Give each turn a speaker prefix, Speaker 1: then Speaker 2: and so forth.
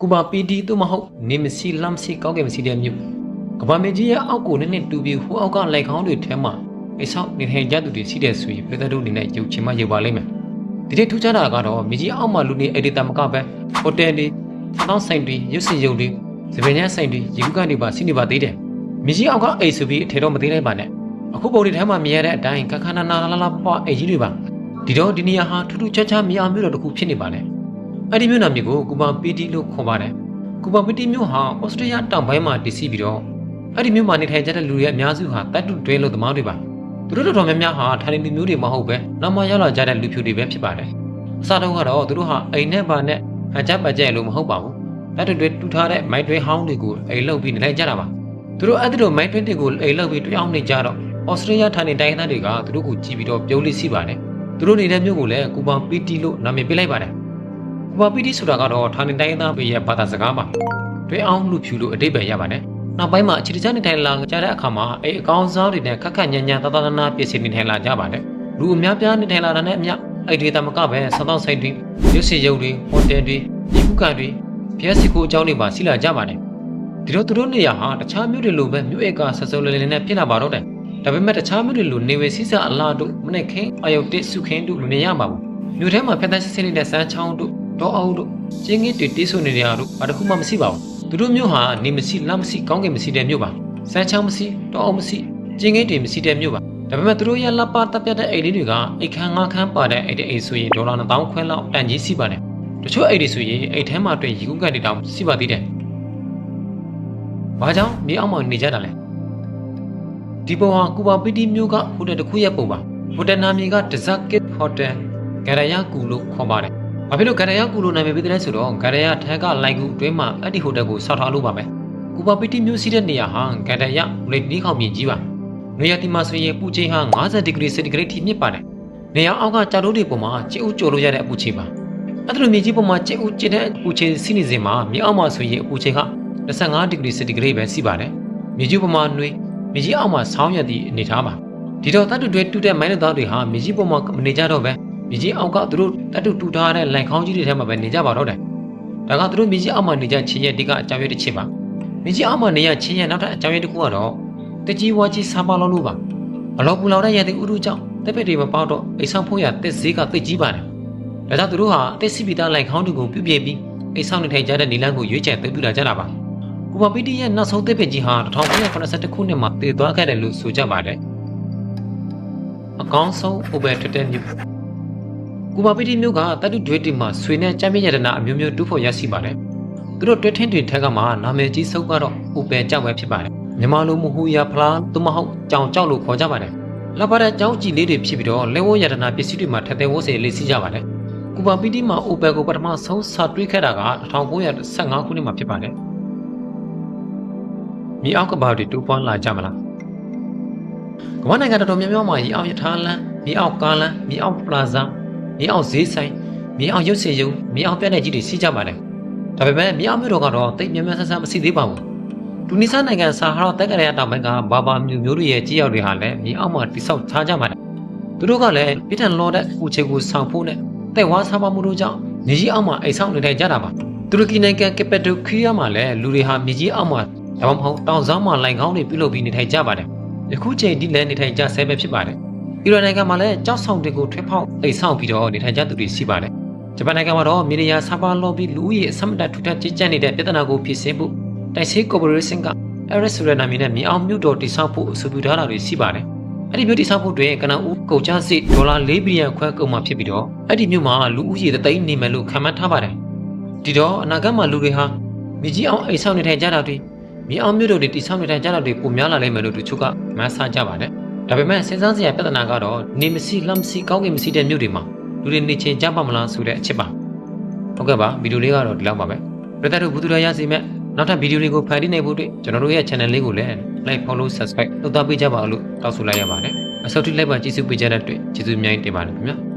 Speaker 1: ကူဘာပီတီတို့မဟုတ်နေမစီလမ်စီကောင်းကင်မစီတဲ့မြို့ကဘာမေကြီးရဲ့အောက်ကိုနည်းနည်းတူပြီးဟိုအောက်ကလိုက်ခေါင်းတွေထဲမှာအိဆောက်နေထိုင်ကြသူတွေရှိတဲ့ဆိုရင်ပြည်သက်တို့အနေနဲ့ရုပ်ချင်မှရုပ်ပါလိမ့်မယ်ဒီနေ့ထူးခြားတာကတော့မြေကြီးအောက်မှာလူနေအဲ့ဒီတမကပဲဟိုတယ်တွေတောင်းဆိုင်တွေရုပ်စင်ရုပ်တွေစပင်ညဆိုင်တွေရေကူးကနေပါစီနေပါသေးတယ်မြေကြီးအောက်ကအိတ်ဆိုပြီးအထေတော့မသေးလိုက်ပါနဲ့အခုပုံတွေထဲမှာမြင်ရတဲ့အတိုင်းခက်ခါနာနာလာလာပွားအိတ်ကြီးတွေပါဒီတော့ဒီနေရာဟာထူးထူးခြားခြားမြေအောင်မျိုးတော်တစ်ခုဖြစ်နေပါလေ အဲ့ဒီမြို့နာမည်ကိုကူဘာပီတီလို့ခေါ်ပါတယ်။ကူဘာပီတီမြို့ဟာဩစတြေးလျတောင်ပိုင်းမှာတည်ရှိပြီးတော့အဲ့ဒီမြို့မှာနေထိုင်ကြတဲ့လူတွေရဲ့အများစုဟာတတ်တူတွဲလို့သမားတွေပါ။သူတို့တော်တော်များများဟာထိုင်နေလူမျိုးတွေမဟုတ်ပဲနောက်မှရောက်လာကြတဲ့လူဖြူတွေပဲဖြစ်ပါတယ်။အစားတော့ကတော့သူတို့ဟာအိမ်နဲ့ပါနဲ့အကြပ်ပတ်ကြဲလို့မဟုတ်ပါဘူး။တတ်တူတွဲတူထားတဲ့မိုက်တွဲဟောင်းတွေကိုအိမ်လောက်ပြီးနေလိုက်ကြတာပါ။သူတို့အဲ့ဒီလိုမိုက်တွဲတွေကိုအိမ်လောက်ပြီးတွဲအောင်နေကြတော့ဩစတြေးလျထိုင်နေတိုင်းသားတွေကသူတို့ကိုကြည့်ပြီးတော့ပြုံးလိစီပါတယ်။သူတို့နေတဲ့မြို့ကိုလည်းကူဘာပီတီလို့နာမည်ပေးလိုက်ပါတယ်။ ကူဘာပီတီဆိုတာကတော့ဌာနေတိုင်းသားတွေရဲ့ဘာသာစကားပါတွဲအောင်လူဖြူလို့အတိတ်ပဲရပါတယ်နောက်ပိုင်းမှာအခြေတကျနေထိုင်လာကြတဲ့အခါမှာအဲအကောင်စားတွေနဲ့ခက်ခက်ညံ့ညံ့တသနာပြည့်စည်နေထိုင်လာကြပါတယ်လူအများပြားနေထိုင်လာတာနဲ့အမျှအဲ့ဒီတမကပဲစသောက်ဆိုင်တွေရုပ်စီရုပ်တွေဟိုတယ်တွေဒီကုကန်တွေဖျက်စီကိုအကြောင်းတွေပါစီလာကြပါတယ်ဒီတော့သူတို့နေရာဟာတခြားမြို့တွေလိုပဲမြို့ဧကဆဆုံလလင်းနဲ့ဖြစ်လာပါတော့တယ်ဒါပေမဲ့တခြားမြို့တွေလိုနေဝေစီစာအလားတို့မနေ့ခင်းအယုတ်တစ်စုခင်းတို့မမြင်ရပါဘူးမြို့ထဲမှာဖက်တန်းစစ်စစ်နေတဲ့စမ်းချောင်းတို့ တော့အောင်တို့ကျင်းငင်းတွေတေးဆိုနေကြတို့ဘာတစ်ခုမှမရှိပါဘူးသူတို့မျိုးဟာနေမရှိလမ်းမရှိကောင်းကင်မရှိတဲ့မျိုးပါစမ်းချောင်းမရှိတော့အောင်မရှိကျင်းငင်းတွေမရှိတဲ့မျိုးပါဒါပေမဲ့သူတို့ရဲ့လက်ပါတပ်ပြတဲ့အိတ်လေးတွေကအိတ်ခန်းငါးခန်းပါတဲ့အိတ်တဲ့အိတ်ဆိုရင်ဒေါ်လာ1000ခွဲလောက်တန်ကြီးရှိပါတယ်တချို့အိတ်တွေဆိုရင်အိတ်ထဲမှာတွေ့ရီကုကန်တွေတောင်ရှိပါသေးတယ်ဘာကြောင့်မြေအောက်မှာနေကြတာလဲဒီပုံဟာကူဘာပီတီမျိုးကဟိုတယ်တစ်ခုရဲ့ပုံပါဟိုတယ်နာမည်က Desert Kid Hotel ဂရယာကူလို့ခေါ်ပါတယ်။ ဘာဖြစ်လို့ဂရယာကူလိုနာမည်ပေးတဲ့လဲဆိုတော့ဂရယာထက်ကလိုက်ကူအတွင်းမှာအဲ့ဒီဟိုတယ်ကိုဆောက်ထားလို့ပါပဲ။ကူပါပီတီမျိုးစီးတဲ့နေရာဟာဂရယာလေနီးခေါင်ပြင်ကြီးပါ။နေရာဒီမှာဆိုရင်ပူချိန်ဟာ50ဒီဂရီစင်တီဂရိတ်ထိမြင့်ပါတယ်။နေရာအောက်ကကြာတိုးတွေပေါ်မှာကျဥကျော်လို့ရတဲ့အပူချိန်ပါ။အဲ့ဒါလိုမြေကြီးပေါ်မှာကျဥကျတဲ့အပူချိန်စီးနေစဉ်မှာမြေအောက်မှာဆိုရင်အပူချိန်က25ဒီဂရီစင်တီဂရိတ်ပဲရှိပါတယ်။မြေကြီးပေါ်မှာနှွေးမြေကြီးအောက်မှာဆောင်းရသည့်အနေထားပါ။ဒီတော့တတ်တူတွဲတူတဲ့မိုင်းလက်သားတွေဟာမြေကြီးပေါ်မှာမနေကြတော့ပဲ မြေကြီးအောက်ကသူတို့တတ်တူတူထားတဲ့လိုင်ခေါင်းကြီးတွေထဲမှာပဲနေကြပါတော့တယ်။ဒါကသူတို့မြေကြီးအောက်မှာနေကြချင်းရဲ့အဓိကအကြောင်းရင်းတစ်ချက်ပါ။မြေကြီးအောက်မှာနေရချင်းရဲ့နောက်ထပ်အကြောင်းရင်းတစ်ခုကတော့တကြီးဝါကြီးစားပါလို့လို့ပါ။အလောပူလောင်တဲ့ရတဲ့ဥရုကြောင့်တက်ပက်တွေမပေါတော့အိဆောင်ဖို့ရတက်ဈေးကသိကြီးပါတယ်။ဒါကြောင့်သူတို့ဟာအသက်စီပီတာလိုင်ခေါင်းတွေကိုပြုတ်ပြပြီးအိဆောင်နေထိုင်ကြတဲ့နီလန်းကိုရွေးချယ်သိမ်းပြလာကြတာပါ။ကူပါပီတီရဲ့နောက်ဆုံးတက်ပက်ကြီးဟာ1982ခုနှစ်မှာတည်သွားခဲ့တယ်လို့ဆိုကြပါတယ်။အကောင်းဆုံး over Twitter news ကူဘာပီတီမျိုးကတတုဒွေတီမှာဆွေနဲ့ကြမ်းမြရတနာအမျိုးမျိုးတူးဖို့ရရှိပါတယ်။သူတို့တွဲထင်းတွေထက်ကမှနာမည်ကြီးစုပ်ကတော့ open ကြောက်ပဲဖြစ်ပါတယ်။မြန်မာလိုမဟူရဖလားသူမဟုတ်ကြောင်ကြောက်လို့ခေါ်ကြပါတယ်။လက်ပါတဲ့ကြောင်းကြည်လေးတွေဖြစ်ပြီးတော့လက်ဝဲရတနာပစ္စည်းတွေမှာထက်တဲ့ဝတ်စေလေးစီးကြပါတယ်။ကူဘာပီတီမှာ open ကိုပထမဆုံးစတွေးခဲ့တာက1915ခုနှစ်မှာဖြစ်ပါတယ်။မြေအောက်ကဘာတွေတူးပွားလာကြမလား။ကမ္ဘာနိုင်ငံတော်တော်များများမှာရေအောက်ရထားလမ်းမြေအောက်ကားလမ်းမြေအောက်ပလာဇာ မြေအောက်ဈေးဆိုင်မြေအောက်ရုပ်စေရုံမြေအောက်ပြက်တဲ့ကြီးတွေစီးကြပါတယ်ဒါပေမဲ့မြေအောက်မြို့တော်ကတော့တိတ်မြတ်မြတ်ဆန်းဆန်းမရှိသေးပါဘူးတူနီဆာနိုင်ငံဆာဟာရာတက်ကရယာတောင်ပိုင်းကဘာဘာမျိုးမျိုးတွေရဲ့ကြီးရောက်တွေဟာလည်းမြေအောက်မှာတိဆောက်ထားကြပါတယ်သူတို့ကလည်းပြစ်ထန်လောတဲ့ကူချေကိုဆောင်ဖို့နဲ့တိုက်ဝါစားပါမှုတို့ကြောင့်မြေကြီးအောက်မှာအိမ်ဆောင်နေထိုင်ကြတာပါတူရကီနိုင်ငံကပက်တိုခီးယားမှာလည်းလူတွေဟာမြေကြီးအောက်မှာဒါမှမဟုတ်တောင်ဆောင်မှာလိုင်ကောင်းတွေပြုလုပ်ပြီးနေထိုင်ကြပါတယ်ယခုချိန်ထိလည်းနေထိုင်ကြဆဲပဲဖြစ်ပါတယ် အီရန်နိုင်ငံမှာလည်းကြောက်ဆောင်တွေကိုထွေးဖောက်အိမ်ဆောင်ပြီးတော့နေထိုင်ကြသူတွေရှိပါတယ်ဂျပန်နိုင်ငံမှာတော့မီဒီယာဆာပါလော်ဘီလူဦးရေအဆမတန်ထူထပ်ကြီးကျယ်နေတဲ့ပြဿနာကိုဖြေရှင်းဖို့တိုက်ဆေးကော်ပိုရေးရှင်းက Aris ဆိုတဲ့နာမည်နဲ့မြေအောင်မြို့တော်တည်ဆောက်ဖို့အဆိုပြုထားတာတွေရှိပါတယ်။အဲ့ဒီမြို့တည်ဆောက်ဖို့အတွက်ကနအူးကုန်ကျစရိတ်ဒေါ်လာ၄ဘီလီယံခွဲကုန်မှာဖြစ်ပြီးတော့အဲ့ဒီမြို့မှာလူဦးရေတသိန်းနေမယ်လို့ခန့်မှန်းထားပါတယ်။ဒီတော့အနာဂတ်မှာလူတွေဟာမြေကြီးအောင်အိမ်ဆောက်နေထိုင်ကြတာတွေမြေအောင်မြို့တော်တွေတည်ဆောက်နေထိုင်ကြတာတွေပုံများလာလိမ့်မယ်လို့တချို့ကမှန်းဆကြပါတယ်။ ဒါပေမဲ့စဉ်းစားစရာပြဿနာကတော့နေမရှိလမ်းမရှိကောင်းကင်မရှိတဲ့မြို့တွေမှာလူတွေနေချင်ကြပါမလားဆိုတဲ့အချက်ပါ။ဟုတ်ကဲ့ပါဗီဒီယိုလေးကတော့ဒီလောက်ပါပဲ။ပြည်သက်တို့ဘူးသူရရစီမဲ့နောက်ထပ်ဗီဒီယိုတွေကိုဖန်တီးနိုင်ဖို့အတွက်ကျွန်တော်တို့ရဲ့ channel လေးကိုလည်း like follow subscribe လုပ်သားပေးကြပါလို့တောင်းဆိုလိုက်ရပါတယ်အစောတိလိုက်ပါကြည့်စုပေးကြတဲ့အတွက်ကျေးဇူးအများကြီးတင်ပါတယ်ခင်ဗျာ